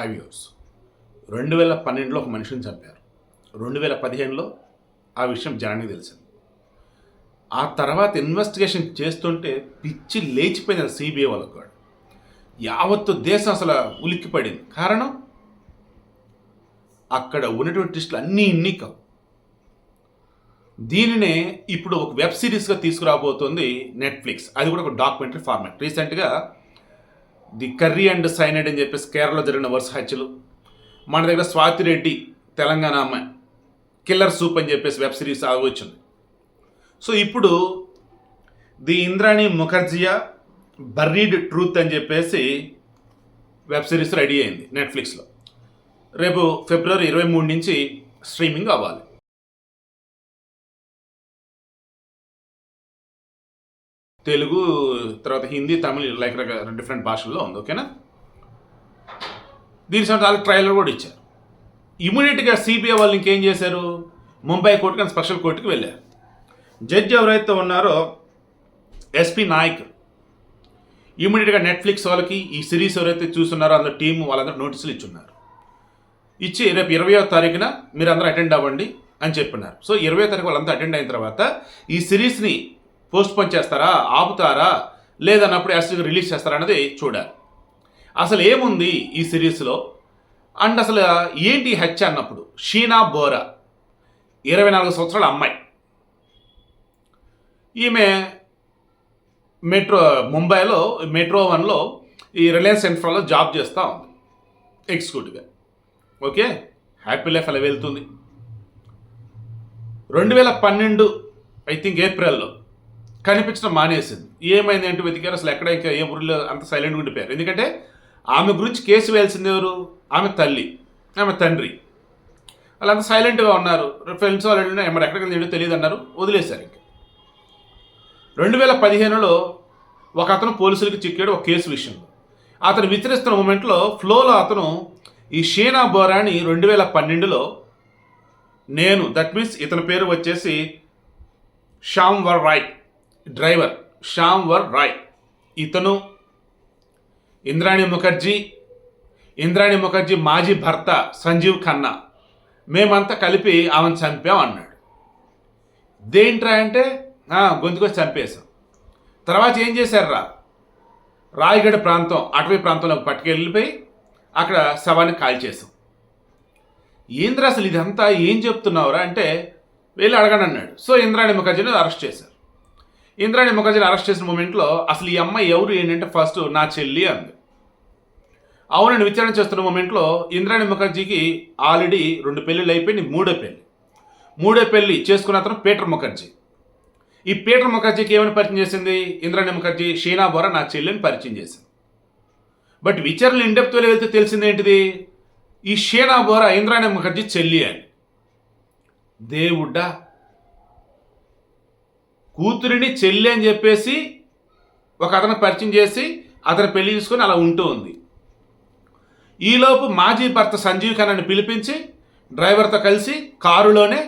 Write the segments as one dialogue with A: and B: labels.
A: Five years. రెండు వేల పన్నెండులో ఒక మనిషిని చంపారు. రెండు వేల పదిహేనులో ఆ విషయం జనానికి తెలిసింది. ఆ తర్వాత ఇన్వెస్టిగేషన్ చేస్తుంటే పిచ్చి లేచిపోయింది సిబిఐ వాళ్ళకు కూడా యావత్తు దేశం అసలు ఉలిక్కిపడింది. కారణం? అక్కడ ఉన్నటువంటి టెస్టులు అన్నీ ఇన్ని కావు. దీనినే ఇప్పుడు ఒక వెబ్ సిరీస్గా తీసుకురాబోతోంది నెట్ఫ్లిక్స్. అది కూడా ఒక డాక్యుమెంటరీ ఫార్మాట్. రీసెంట్గా ది కర్రీ అండ్ సైనైడ్ అని చెప్పేసి కేరళలో జరిగిన వరుస హత్యలు. మన దగ్గర స్వాతి రెడ్డి తెలంగాణ అమ్మాయి కిల్లర్ సూప్ అని చెప్పేసి వెబ్ సిరీస్ ఆగొచ్చింది వచ్చింది. సో ఇప్పుడు the Indrani Mukerjea buried truth అని చెప్పేసి వెబ్ సిరీస్ రెడీ అయింది నెట్ఫ్లిక్స్లో. రేపు ఫిబ్రవరి ఇరవై మూడు నుంచి స్ట్రీమింగ్ అవ్వాలి. తెలుగు తర్వాత హిందీ తమిళ్ లైక్ డిఫరెంట్ భాషల్లో ఉంది ఓకేనా దీని సంబంధించి వాళ్ళకి ట్రైలర్ కూడా ఇచ్చారు. ఇమీడియట్గా సిబిఐ వాళ్ళు ఇంకేం చేశారు? ముంబై కోర్టు కానీ స్పెషల్ కోర్టుకి వెళ్ళారు. జడ్జి ఎవరైతే ఉన్నారో ఎస్పి నాయక్ ఇమీడియట్గా నెట్ఫ్లిక్స్ వాళ్ళకి ఈ సిరీస్ ఎవరైతే చూస్తున్నారో అందులో టీం వాళ్ళందరూ నోటీసులు ఇచ్చున్నారు. ఇచ్చి రేపు ఇరవయో తారీఖున మీరు అందరూ అటెండ్ అవ్వండి అని చెప్పినారు. సో ఇరవై తారీఖు వాళ్ళంతా అటెండ్ అయిన తర్వాత ఈ సిరీస్ని పోస్ట్ పోన్ చేస్తారా? ఆపుతారా? లేదన్నప్పుడు యాక్చువల్గా రిలీజ్ చేస్తారా అనేది చూడాలి. అసలు ఏముంది ఈ సిరీస్లో? అండ్ అసలు ఏంటి హెచ్ అన్నప్పుడు? షీనా బోరా ఇరవై నాలుగు సంవత్సరాల అమ్మాయి. ఈమె మెట్రో ముంబైలో మెట్రో వన్లో ఈ రిలయన్స్ ఇన్ఫ్రాలో జాబ్ చేస్తూ ఉంది. ఎగ్జిక్యూటివ్గా. ఓకే? హ్యాపీ లైఫ్ అలా వెళ్తుంది. రెండు వేల పన్నెండు ఐ థింక్ ఏప్రిల్లో కనిపించడం మానేసింది. ఏమైంది ఏంటి వెతికారు? అసలు ఎక్కడ ఇంకా ఏ ఊరిలో అంత సైలెంట్గా ఉండిపోయారు? ఎందుకంటే ఆమె గురించి కేసు వేయాల్సింది ఎవరు? ఆమె తల్లి ఆమె తండ్రి. వాళ్ళంతా సైలెంట్గా ఉన్నారు. ఫ్రెండ్స్ వాళ్ళు వెళ్ళినా మరి ఎక్కడికి వెళ్ళి తెలియదు అన్నారు. వదిలేశారు ఇంకా. రెండు వేల పదిహేనులో ఒక అతను పోలీసులకు చిక్కాడు ఒక కేసు విషయంలో. అతను విచరిస్తున్న మూమెంట్లో ఫ్లోలో అతను ఈ షీనా బోరాని రెండు వేల పన్నెండులో నేను దట్ మీన్స్ ఇతని పేరు వచ్చేసి Shyamvar Rai driver Shyamvar Rai. ఇతను ఇంద్రాణి ముఖర్జీ ఇంద్రాణి ముఖర్జీ మాజీ భర్త సంజీవ్ ఖన్నా. మేమంతా కలిపి ఆమెను చంపాం అన్నాడు. దేంట్రా అంటే? గొంతుకొచ్చి చంపేశాం. తర్వాత ఏం చేశారురా? రాయగఢ ప్రాంతం అటవీ ప్రాంతంలోకి పట్టుకెళ్ళిపోయి అక్కడ శవాన్ని కాల్చేసాం ఏంద్ర అసలు ఇదంతా? ఏం చెప్తున్నావురా? అంటే వెళ్ళి అడగనన్నాడు. సో ఇంద్రాణి ముఖర్జీని అరెస్ట్ చేశారు. ఇంద్రాణి ముఖర్జీని అరెస్ట్ చేసిన మూమెంట్లో అసలు ఈ అమ్మాయి ఎవరు ఏంటంటే ఫస్ట్ నా చెల్లి అంది. అవునని విచారణ చేస్తున్న మూమెంట్లో ఇంద్రాణి ముఖర్జీకి ఆల్రెడీ రెండు పెళ్ళిళ్ళు అయిపోయి మూడో పెళ్ళి. మూడో పెళ్ళి చేసుకున్న అతను పీటర్ ముఖర్జీ. ఈ పీటర్ ముఖర్జీకి ఏమని పరిచయం చేసింది? ఇంద్రాణి ముఖర్జీ షీనా బోరా నా చెల్లిని పరిచయం చేసింది. బట్ విచారణ ఇండెప్త్ వెళ్తే తెలిసింది ఏంటిది? ఈ షీనా బోరా ఇంద్రాణి ముఖర్జీ చెల్లి అని. దేవుడ్డా కూతురిని చెల్లి అని చెప్పేసి ఒక అతను పరిచయం చేసి అతను పెళ్ళి తీసుకొని అలా ఉంటూ ఉంది. ఈలోపు మాజీ భర్త సంజీవ్ ఖన్నాని పిలిపించి డ్రైవర్తో కలిసి కారులోనే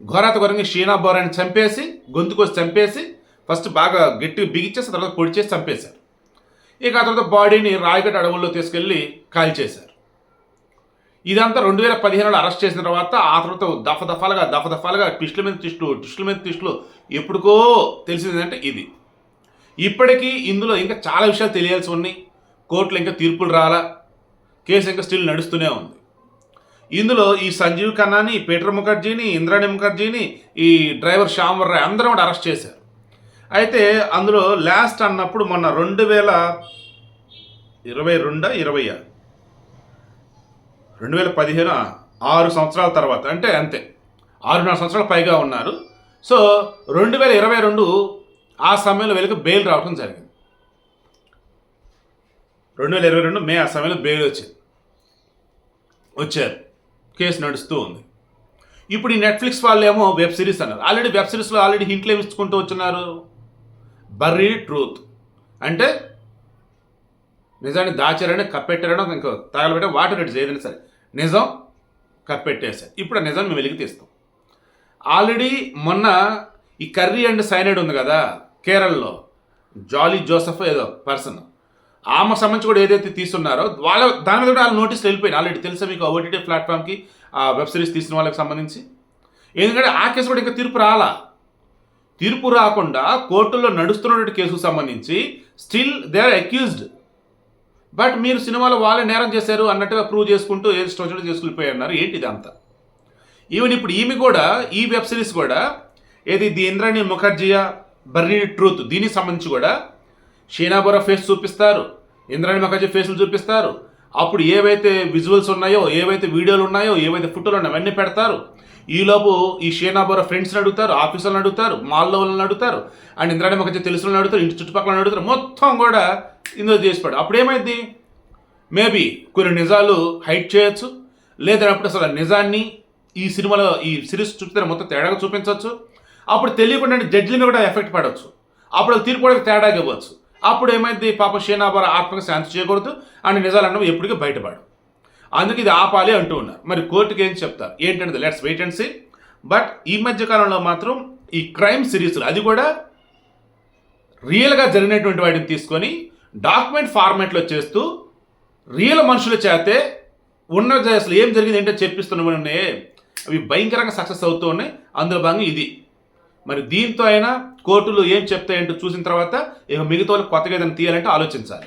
A: ఘోరాత ఘోరంగా షీనా బోరాని చంపేసి గొంతుకొచ్చి చంపేసి ఫస్ట్ బాగా గట్టిగా బిగించేసి తర్వాత పొడిచేసి చంపేశారు. ఇక ఆ తర్వాత బాడీని రాయగఢ అడవుల్లో తీసుకెళ్ళి కాల్చేశారు. ఇదంతా రెండు వేల పదిహేనులో అరెస్ట్ చేసిన తర్వాత ఆ తర్వాత దఫ దఫాలుగా దఫ దఫాలుగా ట్విస్టుల మీద ట్విస్టులు ట్విస్టుల మీద ట్విస్టులు ఎప్పుడుకో తెలిసిందంటే ఇది. ఇప్పటికీ ఇందులో ఇంకా చాలా విషయాలు తెలియాల్సి ఉన్నాయి. కోర్టులో ఇంకా తీర్పులు రాలా. కేసు ఇంకా స్టిల్ నడుస్తూనే ఉంది. ఇందులో ఈ సంజీవ్ ఖన్నాని పీటర్ ముఖర్జీని ఇంద్రాణి ముఖర్జీని ఈ డ్రైవర్ శ్యామర్ రాయ్ అందరం కూడా అరెస్ట్ చేశారు. అయితే అందులో లాస్ట్ అన్నప్పుడు మొన్న రెండు వేల ఇరవై రెండా ఇరవై రెండు వేల పదిహేను ఆరు సంవత్సరాల తర్వాత అంటే అంతే ఆరున్నర సంవత్సరాలు పైగా ఉన్నారు. సో రెండు వేల ఇరవై రెండు ఆ సమయంలో వీళ్ళకి బెయిల్ రావడం జరిగింది. రెండు వేల ఇరవై రెండు మే ఆ సమయంలో బెయిల్ వచ్చింది. వచ్చారు. కేసు నడుస్తూ ఉంది. ఇప్పుడు ఈ నెట్ఫ్లిక్స్ వాళ్ళు ఏమో వెబ్ సిరీస్ అన్నారు. ఆల్రెడీ వెబ్ సిరీస్లో ఆల్రెడీ హింట్లు ఏమి ఇచ్చుకుంటూ వచ్చినారు బర్రీ ట్రూత్. అంటే నిజాన్ని దాచారని కప్పెట్టారని ఇంకా తగలబెట్టే వాటర్ రెడ్ ఏదైనా సరే. నిజం కప్పెట్టేశారు. ఇప్పుడు ఆ నిజం మేము వెలికి తీస్తాం. ఆల్రెడీ మొన్న ఈ కర్రీ అండ్ సైనైడ్ ఉంది కదా కేరళలో. జాలీ జోసఫ్ ఏదో పర్సన్. ఆమె సంబంధించి కూడా ఏదైతే తీస్తున్నారో వాళ్ళ దాని మీద కూడా వాళ్ళ నోటీసులు వెళ్ళిపోయింది ఆల్రెడీ తెలుసా మీకు ఓటీటీ ప్లాట్ఫామ్కి ఆ వెబ్ సిరీస్ తీసిన వాళ్ళకి సంబంధించి? ఎందుకంటే ఆ కేసు కూడా ఇంకా తీర్పు రాలా. తీర్పు రాకుండా కోర్టులో నడుస్తున్నటువంటి కేసుకు సంబంధించి still they are accused but మీరు సినిమాలో వాళ్ళే నేరం చేశారు అన్నట్టుగా ప్రూవ్ చేసుకుంటూ ఏది స్టోచడ్ చేసుకుని అన్నారు. ఏంటి ఇదంతా? ఈవెన్ ఇప్పుడు ఈమె కూడా ఈ వెబ్ సిరీస్ కూడా ఏది the Indrani Mukerjea buried truth దీనికి సంబంధించి కూడా షీనాబోరా ఫేస్ చూపిస్తారు ఇంద్రాణి ముఖర్జీ ఫేస్లు చూపిస్తారు. అప్పుడు ఏవైతే విజువల్స్ ఉన్నాయో ఏవైతే వీడియోలు ఉన్నాయో ఏవైతే ఫోటోలు ఉన్నాయో అవన్నీ పెడతారు. ఈలోపు ఈ షేనాబోరా ఫ్రెండ్స్ని అడుగుతారు ఆఫీసర్లను అడుగుతారు మాల్లో వాళ్ళని అడుగుతారు అండ్ ఇంద్రాణి ముఖర్జీ తెలుసులను అడుగుతారు ఇంటి చుట్టుపక్కల అడుగుతారు. మొత్తం కూడా ఇందులో చేసి అప్పుడు ఏమైంది మేబీ కొన్ని నిజాలు హైట్ చేయొచ్చు లేదన్నప్పుడు అసలు నిజాన్ని ఈ సినిమాలో ఈ సిరీస్ చూపితే మొత్తం తేడాగా చూపించవచ్చు అప్పుడు తెలియకుండా జడ్జిల మీద కూడా ఎఫెక్ట్ పడవచ్చు అప్పుడు అది తీర్పు కూడా తేడాగా ఇవ్వచ్చు. అప్పుడు ఏమైంది? పాప షేనాబార ఆత్మకు శాంతి చేయకూడదు అని నిజాలు అన్నవి ఎప్పటికీ బయటపడు అందుకు ఇది ఆపాలి అంటూ ఉన్నారు. మరి కోర్టుకి ఏం చెప్తారు? ఏంటంటే let's wait and see but ఈ మధ్య కాలంలో మాత్రం ఈ క్రైమ్ సిరీస్లు అది కూడా రియల్గా జరిగినటువంటి వాటిని తీసుకొని డాక్యుమెంట్ ఫార్మాట్లో చేస్తూ రియల్ మనుషుల చేతే ఉన్న అసలు ఏం జరిగింది ఏంటో చెప్పిస్తున్నాయి అవి భయంకరంగా సక్సెస్ అవుతూ ఉన్నాయి. అందులో భాగంగా ఇది. మరి దీంతో అయినా కోర్టులు ఏం చెప్తాయంటూ చూసిన తర్వాత ఇక మిగతా వాళ్ళు కొత్తగా ఏదైనా తీయాలంటే ఆలోచించాలి.